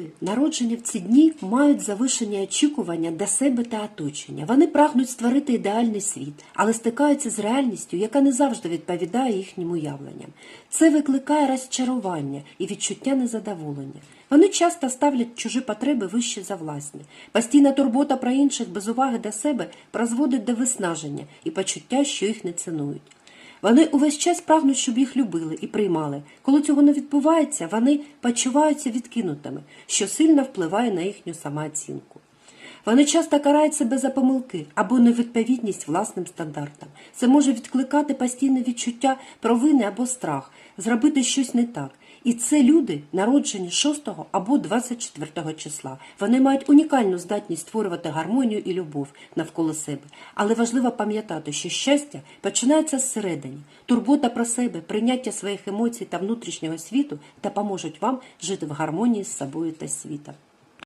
люди, народжені в ці дні, мають завишені очікування до себе та оточення. Вони прагнуть створити ідеальний світ, але стикаються з реальністю, яка не завжди відповідає їхнім уявленням. Це викликає розчарування і відчуття незадоволення. Вони часто ставлять чужі потреби вище за власні. Постійна турбота про інших без уваги до себе призводить до виснаження і почуття, що їх не цінують. Вони увесь час прагнуть, щоб їх любили і приймали. Коли цього не відбувається, вони почуваються відкинутими, що сильно впливає на їхню самооцінку. Вони часто карають себе за помилки або невідповідність власним стандартам. Це може відкликати постійне відчуття провини або страх, зробити щось не так. І це люди, народжені 6 або 24 числа. Вони мають унікальну здатність створювати гармонію і любов навколо себе. Але важливо пам'ятати, що щастя починається зсередині. Турбота про себе, прийняття своїх емоцій та внутрішнього світу допоможуть вам жити в гармонії з собою та світом.